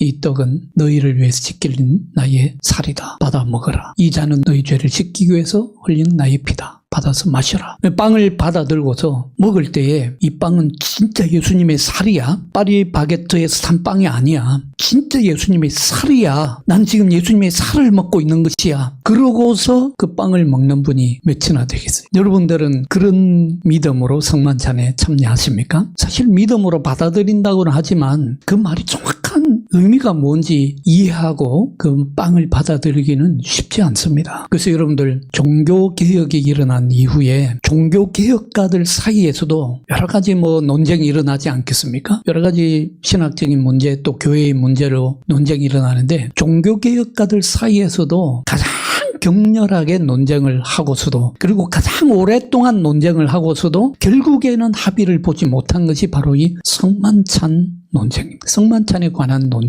이 떡은 너희를 위해서 지킬린 나의 살이다. 받아 먹어라. 이 잔은 너희 죄를 씻기 위해서 흘린 나의 피다. 받아서 마셔라. 빵을 받아 들고서 먹을 때에 이 빵은 진짜 예수님의 살이야. 파리 바게트에서 산 빵이 아니야. 진짜 예수님의 살이야. 난 지금 예수님의 살을 먹고 있는 것이야. 그러고서 그 빵을 먹는 분이 몇이나 되겠어요. 여러분들은 그런 믿음으로 성만찬에 참여하십니까? 사실 믿음으로 받아들인다고는 하지만 그 말이 정확한 의미가 뭔지 이해하고 그 빵을 받아들이기는 쉽지 않습니다. 그래서 여러분들 종교 개혁이 일어난 이후에 종교 개혁가들 사이에서도 여러 가지 뭐 논쟁이 일어나지 않겠습니까? 여러 가지 신학적인 문제 또 교회의 문제로 논쟁이 일어나는데 종교 개혁가들 사이에서도 가장 격렬하게 논쟁을 하고서도 그리고 가장 오랫동안 논쟁을 하고서도 결국에는 합의를 보지 못한 것이 바로 이 성만찬 논쟁입니다. 성만찬에 관한 논쟁.